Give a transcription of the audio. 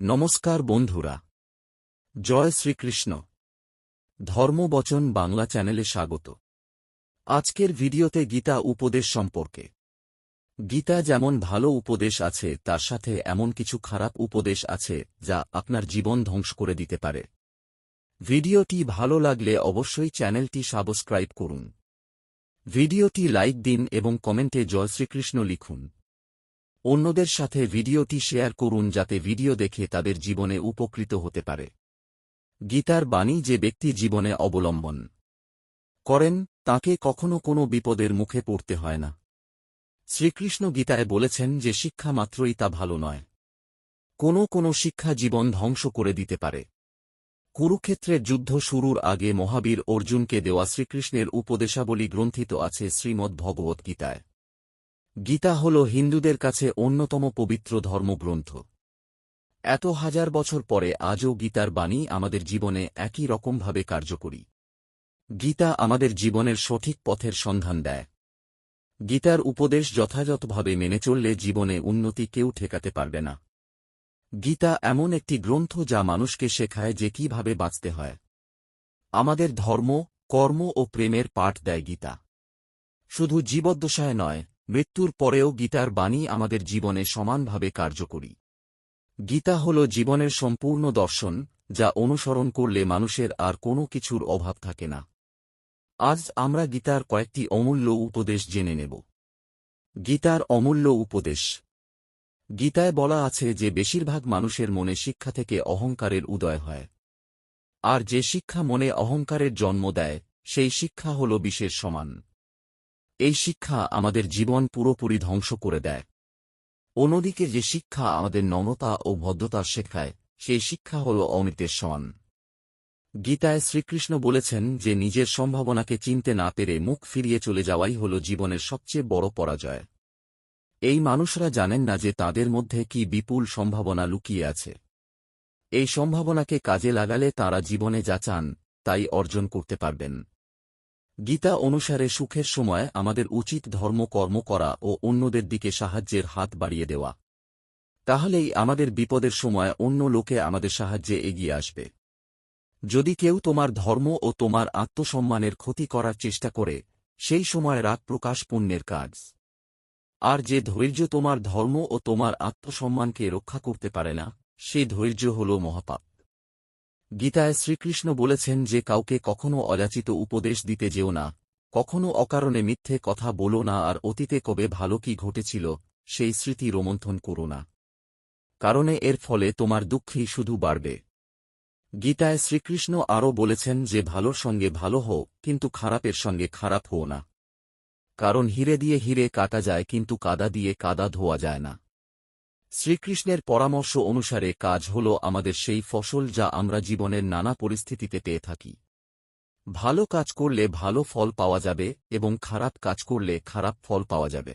নমস্কার বন্ধুরা। জয় শ্রীকৃষ্ণ। ধর্মবচন বাংলা চ্যানেলে স্বাগত। আজকের ভিডিওতে গীতা উপদেশ সম্পর্কে। গীতা যেমন ভালো উপদেশ আছে, তার সাথে এমন কিছু খারাপ উপদেশ আছে, যা আপনার জীবন ধ্বংস করে দিতে পারে। ভিডিওটি ভালো লাগলে অবশ্যই চ্যানেলটি সাবস্ক্রাইব করুন। ভিডিওটি লাইক দিন এবং কমেন্টে জয় শ্রীকৃষ্ণ লিখুন। অন্যদের সাথে ভিডিওটি শেয়ার করুন যাতে ভিডিও দেখে তাদের জীবনে উপকৃত হতে পারে। গীতার বাণী যে ব্যক্তি জীবনে অবলম্বন করেন, তাকে কখনো কোনো বিপদের মুখে পড়তে হয় না। শ্রীকৃষ্ণ গীতায় বলেছেন যে শিক্ষা মাত্রই তা ভালো নয়। কোনো কোনো শিক্ষা জীবন ধ্বংস করে দিতে পারে। কুরুক্ষেত্রের যুদ্ধ শুরুর আগে মহাবীর অর্জুনকে দেওয়া শ্রীকৃষ্ণের উপদেশাবলী গ্রন্থিত আছে শ্রীমদ্ ভগবদ্গীতায় গীতা হল হিন্দুদের কাছে অন্যতম পবিত্র ধর্মগ্রন্থ। এত হাজার বছর পরে আজও গীতার বাণী আমাদের জীবনে একই রকমভাবে কার্যকরী। গীতা আমাদের জীবনের সঠিক পথের সন্ধান দেয়। গীতার উপদেশ যথাযথভাবে মেনে চললে জীবনে উন্নতি কেউ ঠেকাতে পারবে না। গীতা এমন একটি গ্রন্থ যা মানুষকে শেখায় যে কীভাবে বাঁচতে হয়। আমাদের ধর্ম, কর্ম ও প্রেমের পাঠ দেয় গীতা। শুধু জীবদ্দশায় নয় মৃত্যুর পরেও গীতার বাণী আমাদের জীবনে সমানভাবে কার্যকরী। গীতা হল জীবনের সম্পূর্ণ দর্শন, যা অনুসরণ করলে মানুষের আর কোনো কিছুর অভাব থাকে না। আজ আমরা গীতার কয়েকটি অমূল্য উপদেশ জেনে নেব। গীতার অমূল্য উপদেশ। গীতায় বলা আছে যে বেশিরভাগ মানুষের মনে শিক্ষা থেকে অহংকারের উদয় হয়। আর যে শিক্ষা মনে অহংকারের জন্ম দেয়, সেই শিক্ষা হল বিশেষ সমান। এই শিক্ষা আমাদের জীবন পুরোপুরি ধ্বংস করে দেয়। অন্যদিকে যে শিক্ষা আমাদের নম্রতা ও ভদ্রতা শেখায়, সেই শিক্ষা হল অমৃতের সমান গীতায় শ্রীকৃষ্ণ বলেছেন যে নিজের সম্ভাবনাকে চিনতে না পেরে মুখ ফিরিয়ে চলে যাওয়াই হল জীবনের সবচেয়ে বড় পরাজয়। এই মানুষরা জানেন না যে তাদের মধ্যে কি বিপুল সম্ভাবনা লুকিয়ে আছে। এই সম্ভাবনাকে কাজে লাগালে তারা জীবনে যা চান, তাই অর্জন করতে পারবেন। গীতা অনুসারে সুখের সময় আমাদের উচিত ধর্মকর্ম করা ও অন্যদের দিকে সাহায্যের হাত বাড়িয়ে দেওয়া। তাহলেই আমাদের বিপদের সময় অন্য লোকে আমাদের সাহায্যে এগিয়ে আসবে। যদি কেউ তোমার ধর্ম ও তোমার আত্মসম্মানের ক্ষতি করার চেষ্টা করে, সেই সময় রাগ প্রকাশ পুণ্যের কাজ। আর যে ধৈর্য তোমার ধর্ম ও তোমার আত্মসম্মানকে রক্ষা করতে পারে না সেই ধৈর্য হল মহাপাপ। গীতায় শ্রীকৃষ্ণ বলেছেন যে কাউকে কখনো অযাচিত উপদেশ দিতে যেও না, কখনো অকারণে মিথ্যে কথা বলো না আর অতীতে কবে ভালো কি ঘটেছিল, সেই স্মৃতি রোমন্থন করো না। কারণে এর ফলে তোমার দুঃখই শুধু বাড়বে। গীতায় শ্রীকৃষ্ণ আরও বলেছেন যে ভালোর সঙ্গে ভালো হও, কিন্তু খারাপের সঙ্গে খারাপ হও না। কারণ হিরে দিয়ে হিরে কাটা যায়, কিন্তু কাদা দিয়ে কাদা ধোয়া যায় না। শ্রীকৃষ্ণের পরামর্শ অনুসারে কাজ হল আমাদের সেই ফসল যা আমরা জীবনের নানা পরিস্থিতিতে পেয়ে থাকি। ভালো কাজ করলে ভালো ফল পাওয়া যাবে এবং খারাপ কাজ করলে খারাপ ফল পাওয়া যাবে।